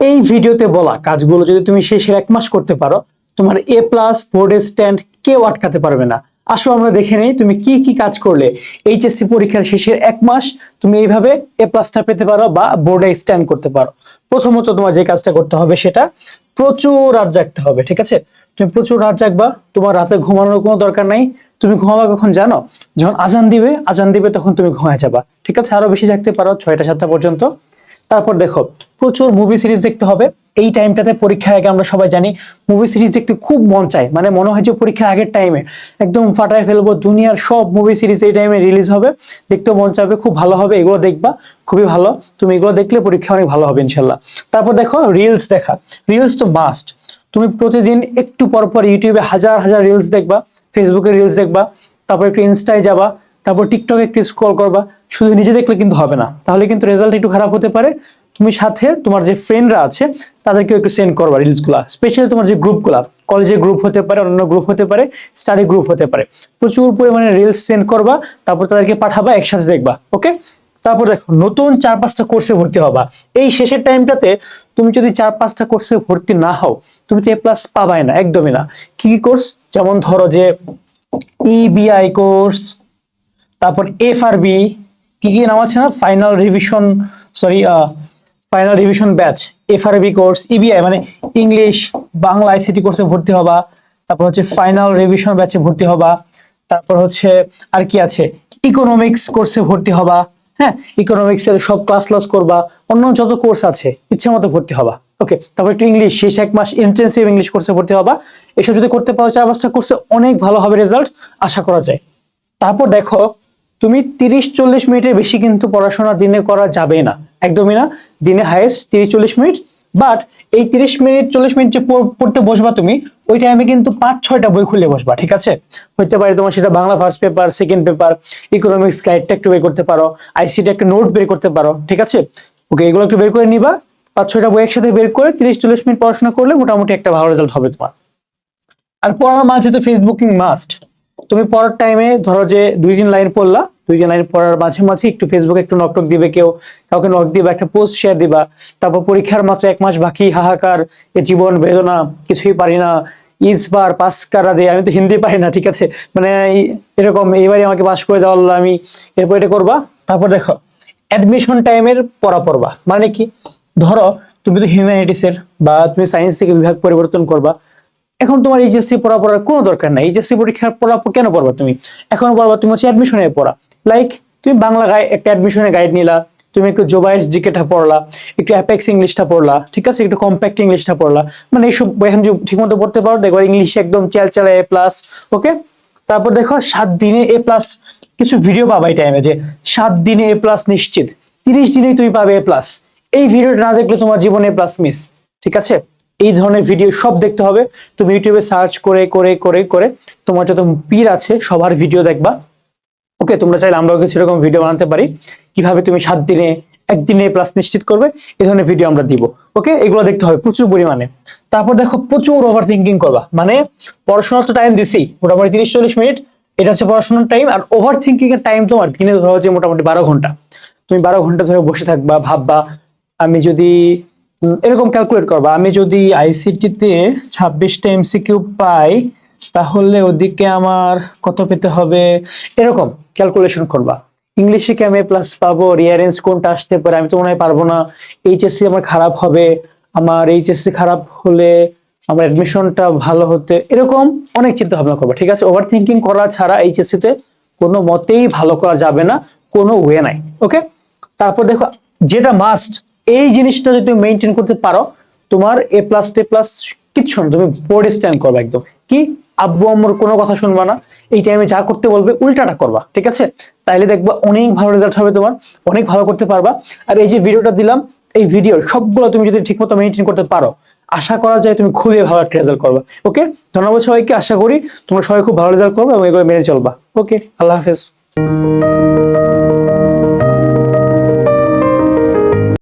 এই ভিডিওতে বলা কাজগুলো যদি তুমি শেষের এক মাস করতে পারো, তোমার এ প্লাস বোর্ডে স্ট্যান্ড কেউ আটকাতে পারবে না। আসো আমরা দেখে নেই তুমি কি কি কাজ করলে। এইচএসসি পরীক্ষার শেষের এক মাস তুমি এইভাবে এ প্লাসটা পেতে পারো বা বোর্ডে স্ট্যান্ড করতে পারো। প্রথমত তোমার যে কাজটা করতে হবে সেটা প্রচুর রাত জাগতে হবে, ঠিক আছে? তুমি প্রচুর রাত জাগবা, তোমার রাতে ঘুমানোর কোনো দরকার নাই। তুমি ঘুমাবা কখন জানো? যখন আজান দিবে আজান দিবে তখন তুমি ঘুমায় যাবা, ঠিক আছে? আরও বেশি জাগতে পারো ছয়টা, সাতটা পর্যন্ত। তারপর দেখো, প্রচুর মুভি সিরিজ দেখতে হবে। এই টাইমটাতে পরীক্ষার আগে আমরা সবাই জানি মুভি সিরিজ দেখতে খুব মন চায়। মানে মনে হয় যে পরীক্ষার আগের টাইমে একদম ফাটায় ফেলব, দুনিয়ার সব মুভি সিরিজ এই টাইমে রিলিজ হবে। দেখতেও মন চাবে খুব ভালো হবে, এগুলো দেখবা, খুবই ভালো। তুমি এগুলো দেখলে পরীক্ষা অনেক ভালো হবে ইনশাল্লাহ তারপর দেখো রিলস দেখা। রিলস তো মাস্ট তুমি প্রতিদিন একটু পর পর ইউটিউবে হাজার হাজার রিলস দেখবা ফেসবুকে রিলস দেখবা, তারপর একটু ইনস্টায় যাবা তারপর টিকটকে একটু স্ক্রল করবা, শুধু নিজে দেখলে কিন্তু হবে না। তাহলে কিন্তু রেজাল্ট একটু খারাপ হতে পারে। তুমি সাথে তোমার যে ফ্রেন্ডরা আছে, তাদেরকেও একটু সেন্ড করবা রিলসগুলা স্পেশালি তোমার যে গ্রুপগুলা কলেজের গ্রুপ হতে পারে অন্য গ্রুপ হতে পারে স্টাডি গ্রুপ হতে পারে। প্রচুর পরিমাণে রিলস সেন্ড করবা, তারপর তাদেরকে পাঠাবা, একসাথে দেখবা ওকে তারপর দেখো, নতুন চার পাঁচটা কোর্সে ভর্তি হবা। এই শেষের টাইমটাতে তুমি যদি চার পাঁচটা কোর্সে ভর্তি না হও, তুমি তো এ প্লাস পাবাই না, একদমই না। কি কি কোর্স যেমন ধরো যে ইবিআই কোর্স তারপর এফ এফআরবি, কি কি নাম আছে না? Final revision sorry final revision batch FRB course EBI মানে ইংলিশ বাংলা আইসিটি কোর্সে ভর্তি হবা। তারপর হচ্ছে ফাইনাল রিভিশন ব্যাচে ভর্তি হবা। তারপর হচ্ছে আর কি আছে? ইকোনমিক্স কোর্সে ভর্তি হবা। হ্যাঁ ইকোনমিক্স এর সব ক্লাস ক্লাস করবা। অন্য যত কোর্স আছে, ইচ্ছে মতো ভর্তি হবা। ওকে তারপর একটু ইংলিশ শেষ এক মাস ইন্টেন্সিভ ইংলিশ কোর্সে ভর্তি হবা। এসব যদি করতে পারো চার পাঁচটা কোর্সে অনেক ভালো হবে রেজাল্ট আশা করা যায়। তারপর দেখো তুমি তিরিশ চল্লিশ মিনিটের বেশি কিন্তু পড়াশোনা দিনে করা যাবে না। একদমই না। দিনে হায়েস্ট তিরিশ চল্লিশ মিনিট। বাট এই তিরিশ মিনিট, চল্লিশ মিনিট যে পড়- পড়তে বসবা তুমি, ওই টাইমে কিন্তু পাঁচ, ছয়টা বই খুলে বসবা, ঠিক আছে? হতে পারে তোমার সেটা Bangla first paper second paper economics গাইডটা একটু বের করতে পারো আইসিটি একটা নোট বের করতে পারো, ঠিক আছে? ওকে এগুলো একটু বের করে নিবা। পাঁচ, ছয়টা বই একসাথে বের করে তিরিশ, চল্লিশ মিনিট পড়াশোনা করলে মোটামুটি একটা ভালো রেজাল্ট হবে তোমার। আর পড়ার মাঝে তো ফেসবুকিং মাস্ট তুমি পড়ার টাইমে ধরো যে দুই তিন লাইন পড়লা, দুই তিন লাইন পড়ার মাঝে মাঝে একটু ফেসবুকে একটু নকটক দিবে কেউ, কাউকে নক দিবা, একটা পোস্ট শেয়ার দিবা, তারপর পরীক্ষার মাত্র এক মাস বাকি, হাহাকার, এ জীবন বেদনা, কিছুই পারি না, ইসবার পাস কারা দে, আমি তো হিন্দি পারি না, ঠিক আছে? মানে এরকম এবারে আমাকে পাস করে দেওয়া আমি, এরপর এটা করবা, তারপর দেখো অ্যাডমিশন টাইমের পড়া পড়বা মানে কি? ধরো, তুমি তো হিউম্যানিটিস এর বা তুমি সায়েন্স থেকে বিভাগ পরিবর্তন করবা এখন তোমার এইচএসসি পড়া পড়ার কোনো দরকার নাই। এইচএসসি পরীক্ষার পড়া কেন পড়বা তুমি? এখন পড়বা, তুমি হচ্ছে অ্যাডমিশনের পড়া। লাইক তুমি বাংলা গাইড একটা অ্যাডমিশনের গাইড নিলা, তুমি একটু জোবাইস জিকেটা পড়লা, একটু অ্যাপেক্স ইংলিশটা পড়লা, ঠিক আছে? একটু কম্প্যাক্ট ইংলিশটা পড়লা। মানে এইসব এখন ঠিকমতো পড়তে পারো দেখো ইংলিশ একদম চেল চেলা এ প্লাস ওকে তারপর দেখো সাত দিনে এ প্লাস কিছু ভিডিও পাবা এই টাইমে যে সাত দিনে এ প্লাস নিশ্চিত। তিরিশ দিনেই তুমি পাবে এ প্লাস এই ভিডিওটা না দেখলে তোমার জীবনে প্লাস মিস ঠিক আছে? এই ধরনের ভিডিও সব দেখতে হবে। তুমি ইউটিউবে সার্চ করে করে করে করে তোমার যত পীর আছে সবার ভিডিও দেখবা। ওকে তোমরা চাইলে আমরাও কিছু এরকম ভিডিও বানাতে পারি। কীভাবে তুমি সাত দিনে একদিনে প্লাস নিশ্চিত করবে এই ধরনের ভিডিও আমরা দিব। ওকে এগুলো দেখতে হবে প্রচুর পরিমাণে। তারপর দেখো প্রচুর ওভার থিঙ্কিং করবা। মানে পড়াশোনার তো টাইম দিছি, মোটামুটি তিরিশ চল্লিশ মিনিট। এটা হচ্ছে পড়াশোনার টাইম আর ওভার থিঙ্কিং এর টাইম তোমার দিনে ধরো যে মোটামুটি বারো ঘণ্টা। তুমি বারো ঘণ্টা ধরে বসে থাকবা, ভাববা, আমি যদি এরকম ক্যালকুলেট করবা। আমি যদি আইসিটিতে ছাব্বিশটা এমসিকিউ পাই, তাহলে ওদিকে আমার কত পেতে হবে? এরকম ক্যালকুলেশন করবা। ইংলিশে কি আমি প্লাস পাবো? রিয়ারেঞ্জ কোনটা আসতে পারে? আমি তো মনে হয় পারব না। এইচএসসি আমার খারাপ হবে। আমার এইচএসসি খারাপ হলে আমার অ্যাডমিশনটা ভালো হতে এরকম অনেক চিন্তা ভাবনা করবা, ঠিক আছে? ওভার থিঙ্কিং করা ছাড়া এইচএসসি তে কোনো মতেই ভালো করা যাবে না, কোনো ওয়ে নাই ওকে তারপর দেখো, যেটা মাস্ট এই জিনিসটা যদি তুমি মেনটেন করতে পারো, তোমার এ প্লাস টে প্লাস কিচ্ছু না, তুমি বোর্ডে স্ট্যান্ড করবে একদম। কি? আব্বু, আম্মুর কোনো কথা শুনবা না। এই টাইমে যা করতে বলবে, উল্টাটা করবা, ঠিক আছে? তাইলে দেখবা অনেক ভালো রেজাল্ট হবে তোমার, অনেক ভালো করতে পারবা। আর এই যে ভিডিওটা দিলাম, এই ভিডিওর সবগুলো তুমি যদি ঠিকমতো মেনটেন করতে পারো, আশা করা যায় তুমি খুবই ভালো একটা রেজাল্ট করবে ওকে ধন্যবাদ সবাইকে, আশা করি তোমরা সবাই খুব ভালো রেজাল্ট করবে এবং এগুলো মেনে চলবা ওকে আল্লাহ হাফেজ।